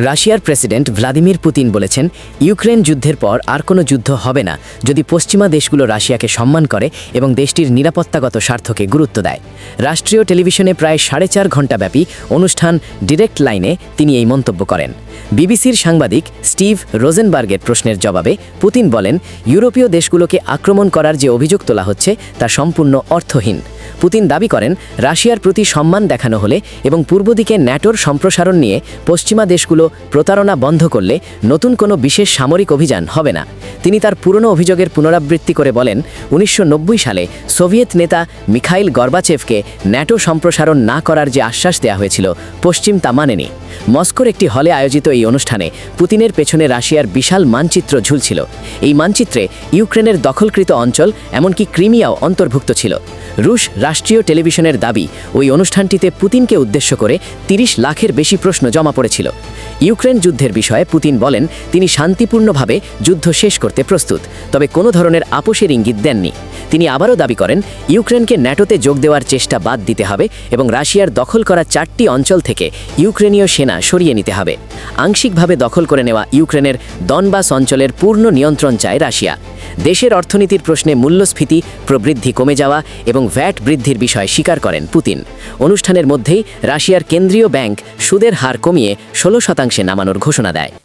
রাশিয়ার president Vladimir Putin বলেছেন, Ukraine যুদ্ধের পর আর কোনো যুদ্ধ হবে না যদি পশ্চিমা দেশগুলো রাশিয়াকে সম্মান করে এবং দেশটির নিরাপত্তাগত স্বার্থকে গুরুত্ব দেয়। রাষ্ট্রীয় টেলিভিশনে প্রায় সাড়ে চার ঘণ্টাব্যাপী অনুষ্ঠান ডিরেক্ট লাইনে তিনি এই মন্তব্য করেন। বিবিসির সাংবাদিক স্টিভ রোজেনবার্গের প্রশ্নের জবাবে পুতিন বলেন, ইউরোপীয় দেশগুলোকে আক্রমণ করার যে অভিযোগ তোলা হচ্ছে তা সম্পূর্ণ অর্থহীন। পুতিন দাবি করেন, রাশিয়ার প্রতি সম্মান দেখানো হলে এবং পূর্ব দিকে ন্যাটোর সম্প্রসারণ নিয়ে পশ্চিমা দেশগুলো প্রতারণা বন্ধ করলে নতুন কোনো বিশেষ সামরিক অভিযান হবে না। তিনি তার পুরনো অভিযোগের পুনরাবৃত্তি করে বলেন, উনিশশো নব্বই সালে সোভিয়েত নেতা মিখাইল গর্বাচেভকে ন্যাটো সম্প্রসারণ না করার যে আশ্বাস দেওয়া হয়েছিল, পশ্চিম তা মানেনি। মস্কোর একটি হলে আয়োজিত এই অনুষ্ঠানে পুতিনের পেছনে রাশিয়ার বিশাল মানচিত্র ঝুলছিল। এই মানচিত্রে ইউক্রেনের দখলকৃত অঞ্চল, এমনকি ক্রিমিয়াও অন্তর্ভুক্ত ছিল। রুশ রাষ্ট্রীয় টেলিভিশনের দাবি, ওই অনুষ্ঠানটিতে পুতিনকে উদ্দেশ্য করে তিরিশ লাখের বেশি প্রশ্ন জমা পড়েছিল। ইউক্রেন যুদ্ধের বিষয়ে পুতিন বলেন, তিনি শান্তিপূর্ণভাবে যুদ্ধ শেষ করতে প্রস্তুত, তবে কোনো ধরনের আপোষের ইঙ্গিত দেননি। তিনি আবারও দাবি করেন, ইউক্রেনকে ন্যাটোতে যোগ দেওয়ার চেষ্টা বাদ দিতে হবে এবং রাশিয়ার দখল করা চারটি অঞ্চল থেকে ইউক্রেনীয় সেনা সরিয়ে নিতে হবে। আংশিকভাবে দখল করে নেওয়া ইউক্রেনের দনবাস অঞ্চলের পূর্ণ নিয়ন্ত্রণ চায় রাশিয়া। দেশের অর্থনীতির প্রশ্নে মূল্যস্ফীতি, প্রবৃদ্ধি কমে যাওয়া এবং ভ্যাট বৃদ্ধির বিষয় স্বীকার করেন পুতিন। অনুষ্ঠানের মধ্যেই রাশিয়ার কেন্দ্রীয় ব্যাংক সুদের হার কমিয়ে ষোলো শতাংশে নামানোর ঘোষণা দেয়।